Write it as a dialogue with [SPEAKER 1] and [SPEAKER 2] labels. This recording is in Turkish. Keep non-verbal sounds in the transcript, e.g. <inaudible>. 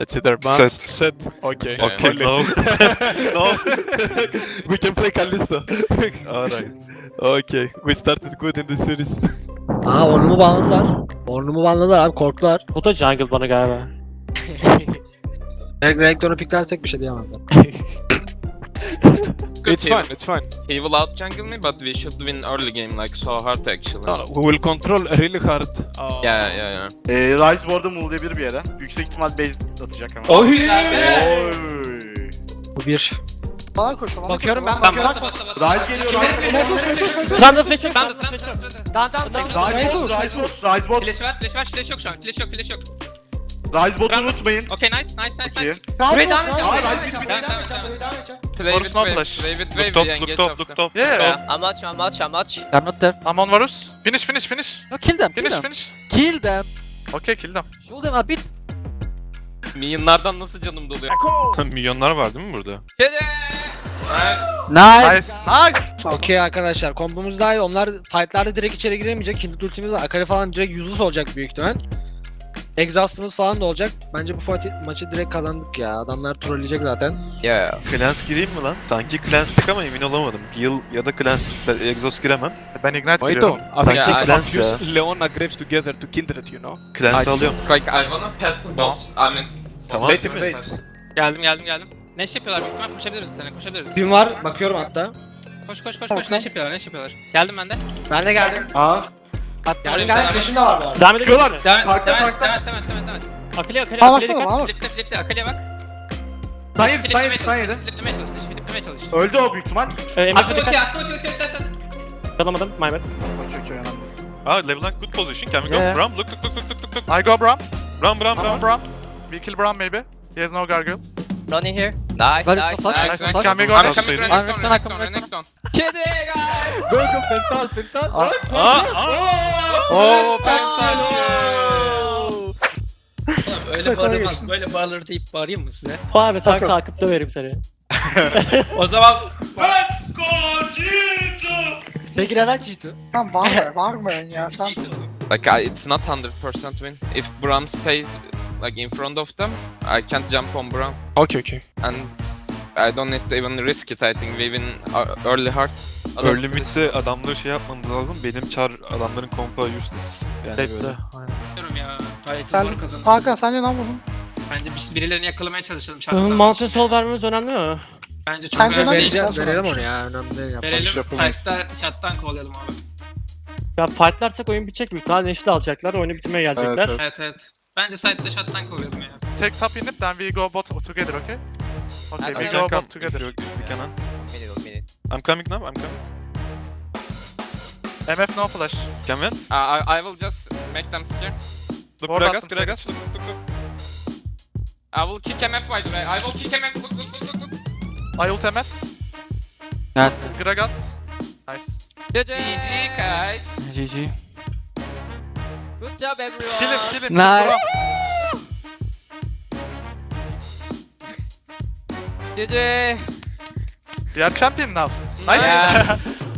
[SPEAKER 1] That's either bounce,
[SPEAKER 2] Set.
[SPEAKER 1] set. Okay.
[SPEAKER 2] Okay, no. <laughs> no.
[SPEAKER 1] we can play Callisto. <laughs>
[SPEAKER 2] Alright.
[SPEAKER 1] okay. We started good in the series.
[SPEAKER 3] Aa ornumu banladılar. Ornumu banladılar abi korktular.
[SPEAKER 4] Bu da jungle bana galiba. <laughs>
[SPEAKER 3] Re reaktörü piklersek bir şey diyemezler.
[SPEAKER 1] İt's fine, it's fine.
[SPEAKER 5] He will out jungle me, but we should win early game like so hard actually.
[SPEAKER 1] No, we will control really hard. Uh,
[SPEAKER 5] Yeah, yeah, yeah.
[SPEAKER 6] Ee, Rise bu arada move'layabilir bir yere. Yüksek ihtimal base atacak ama.
[SPEAKER 4] Oy!
[SPEAKER 6] Oy.
[SPEAKER 3] Bu bir.
[SPEAKER 7] Bana koş. Bana
[SPEAKER 3] Bakıyorum ben
[SPEAKER 5] Tamam,
[SPEAKER 3] bakıyorum.
[SPEAKER 6] Rise geliyor, Rise geliyor.
[SPEAKER 4] Trundle flash yok. Trundle flash yok.
[SPEAKER 3] Tamam tamam tamam.
[SPEAKER 6] Rise bot, Rise bot, Rise bot.
[SPEAKER 5] Flash var, flash var, flash yok şu an. Flash yok, flash yok.
[SPEAKER 6] Rise bot'u unutmayın.
[SPEAKER 5] Okay, nice, nice, nice, nice.
[SPEAKER 3] Buraya devam edeceğim. Buraya devam edeceğim. Buraya devam edeceğim. Buraya devam edeceğim.
[SPEAKER 5] Play
[SPEAKER 2] Force
[SPEAKER 5] with
[SPEAKER 2] no
[SPEAKER 5] wave,
[SPEAKER 2] flash.
[SPEAKER 5] play with
[SPEAKER 2] Look
[SPEAKER 5] wave,
[SPEAKER 2] top,
[SPEAKER 5] we
[SPEAKER 2] look
[SPEAKER 5] engage
[SPEAKER 2] top,
[SPEAKER 5] after.
[SPEAKER 2] look top.
[SPEAKER 8] Yeah,
[SPEAKER 5] Yeah.
[SPEAKER 8] I'm much, I'm much, I'm much.
[SPEAKER 7] I'm not there.
[SPEAKER 2] I'm on Varus. Finish, finish, finish.
[SPEAKER 7] No, kill them. Kill
[SPEAKER 2] Finish,
[SPEAKER 7] them.
[SPEAKER 2] finish.
[SPEAKER 7] Kill them.
[SPEAKER 2] Okay, kill them.
[SPEAKER 7] Shoot them a bit.
[SPEAKER 5] Minyonlardan nasıl canım doluyor? <laughs>
[SPEAKER 2] Milyonlar var değil mi burada?
[SPEAKER 5] Nice.
[SPEAKER 7] Nice.
[SPEAKER 2] Nice.
[SPEAKER 3] Okey arkadaşlar kombomuz daha iyi. Onlar fightlarda direkt içeri giremeyecek. Kindred ultimiz var. Akali falan direkt useless olacak büyük ihtimal. Exhaust'ımız falan da olacak. Bence bu maçı direkt kazandık ya. Adamlar trolleyecek zaten.
[SPEAKER 5] Yeah.
[SPEAKER 2] Clans gireyim mi lan? Sanki Clans'tık ama emin olamadım. Heal ya da Clans exhaust giremem. Ben Ignite
[SPEAKER 1] Wait,
[SPEAKER 2] giriyorum.
[SPEAKER 1] I think
[SPEAKER 5] Yeah,
[SPEAKER 2] Clans ya.
[SPEAKER 1] Leona Graves together to Kindred, you know?
[SPEAKER 2] Clans alıyorum.
[SPEAKER 5] Like I wanna pet boss. I mean.
[SPEAKER 2] Tamam.
[SPEAKER 1] Him wait.
[SPEAKER 5] Geldim, geldim, geldim. Ne iş yapıyorlar? Büyük ihtimal koşabiliriz seni, koşabiliriz.
[SPEAKER 3] Kim var? Bakıyorum hatta.
[SPEAKER 5] Koş, koş, koş, koş. Ne iş yapıyorlar, ne iş yapıyorlar? Geldim ben de.
[SPEAKER 3] Ben de geldim.
[SPEAKER 6] Aa.
[SPEAKER 3] Geldim geldim. Flash'ım da var bu arada.
[SPEAKER 4] Devam edelim.
[SPEAKER 6] Çıkıyorlar.
[SPEAKER 5] Devam et, devam et, devam et, devam et, devam et, devam et.
[SPEAKER 7] Baksana
[SPEAKER 4] dikkat.
[SPEAKER 7] bana bak.
[SPEAKER 5] Flipte, flipte, bak. Fliplemeye çalış. Fliplemeye çalış, fliplemeye çalış.
[SPEAKER 6] Öldü o büyük ihtimal.
[SPEAKER 4] Ee,
[SPEAKER 5] Aklı
[SPEAKER 4] MF'e
[SPEAKER 5] bakıyor,
[SPEAKER 4] dikkat.
[SPEAKER 5] aklı bakıyor, dikkat, dikkat, dikkat.
[SPEAKER 4] Alamadım. My bad.
[SPEAKER 6] Okey, okey, önemli.
[SPEAKER 2] Ah, Leblanc good position. Can we go?
[SPEAKER 7] Yeah.
[SPEAKER 2] Bram, look, look, look, look, look, look, look.
[SPEAKER 9] I go Bram.
[SPEAKER 2] Bram, Bram, Bram.
[SPEAKER 9] Bram. We kill Bram maybe. He has no gargle.
[SPEAKER 8] Running here. Nice,
[SPEAKER 7] Where is
[SPEAKER 8] nice,
[SPEAKER 7] the flash?
[SPEAKER 8] nice.
[SPEAKER 5] Nice,
[SPEAKER 7] Nice.
[SPEAKER 5] nice.
[SPEAKER 9] Can we go
[SPEAKER 5] I'm
[SPEAKER 9] next?
[SPEAKER 5] coming to
[SPEAKER 2] Sayın-
[SPEAKER 5] next one,
[SPEAKER 7] next one, next
[SPEAKER 5] one.
[SPEAKER 8] Chidi, guys!
[SPEAKER 1] Go, go, Pental, Pental.
[SPEAKER 7] Ah.
[SPEAKER 2] Ah, ah.
[SPEAKER 1] Oh, Pental.
[SPEAKER 5] Öyle
[SPEAKER 7] Sakın
[SPEAKER 5] bağırmaz, böyle bağırır deyip bağırayım mı size?
[SPEAKER 4] Abi sen kalkıp döverim seni. <laughs>
[SPEAKER 5] O zaman
[SPEAKER 3] Peki neden cheat'u?
[SPEAKER 7] Lan bağırma, bağırmayın ya. Sen
[SPEAKER 5] Like I, it's not 100% win. If Bram stays like in front of them, I can't jump on Bram,
[SPEAKER 1] Okay, okay.
[SPEAKER 5] and I don't need to even risk it. I think we win uh, early hard.
[SPEAKER 2] Early mid'de adamları şey yapmanız lazım. Benim char adamların kompa useless. Yani böyle.
[SPEAKER 5] Diyorum ya. Gayet
[SPEAKER 7] Sen-. Hakan sence ne yapalım?
[SPEAKER 5] Bence biz birilerini yakalamaya çalışalım
[SPEAKER 4] Ee,
[SPEAKER 5] şartlar.
[SPEAKER 4] Mountain Soul vermemiz önemli mi?
[SPEAKER 5] Bence çok
[SPEAKER 7] Bence
[SPEAKER 5] önemli
[SPEAKER 7] yapacağız
[SPEAKER 3] verelim onu ya. Önemli değil.
[SPEAKER 5] Verelim.
[SPEAKER 3] şey.
[SPEAKER 5] Site'da shot'tan kovalayalım abi.
[SPEAKER 4] Ya fightlarsak oyun bitecek büyük ihtimalle neşli alacaklar, oyunu bitirmeye gelecekler.
[SPEAKER 6] Evet,
[SPEAKER 5] Evet evet. Bence site'da shot'tan kovalayalım ya.
[SPEAKER 9] Take top in it, then we go bot together, okay? Okay, we
[SPEAKER 8] Okay.
[SPEAKER 9] Go
[SPEAKER 2] can come
[SPEAKER 9] bot together.
[SPEAKER 2] you, if we can hunt.
[SPEAKER 8] Minute, minute.
[SPEAKER 2] I'm coming now, I'm coming.
[SPEAKER 9] MF no flash.
[SPEAKER 2] Can we hunt?
[SPEAKER 5] Uh, I, I will just make them scared.
[SPEAKER 2] Look, Gragas,
[SPEAKER 9] attım
[SPEAKER 2] Gragas, look, look, look.
[SPEAKER 5] I will kick MF by the way. I will kick MF. Look look look look. look.
[SPEAKER 9] I ult MF.
[SPEAKER 7] Evet.
[SPEAKER 9] Gragas. Nice.
[SPEAKER 8] GG
[SPEAKER 5] guys.
[SPEAKER 7] GG.
[SPEAKER 8] Good job, everyone!
[SPEAKER 9] Kill him.
[SPEAKER 7] Nice.
[SPEAKER 8] GG!
[SPEAKER 9] We are champion now. Nice.
[SPEAKER 8] Yeah. <laughs>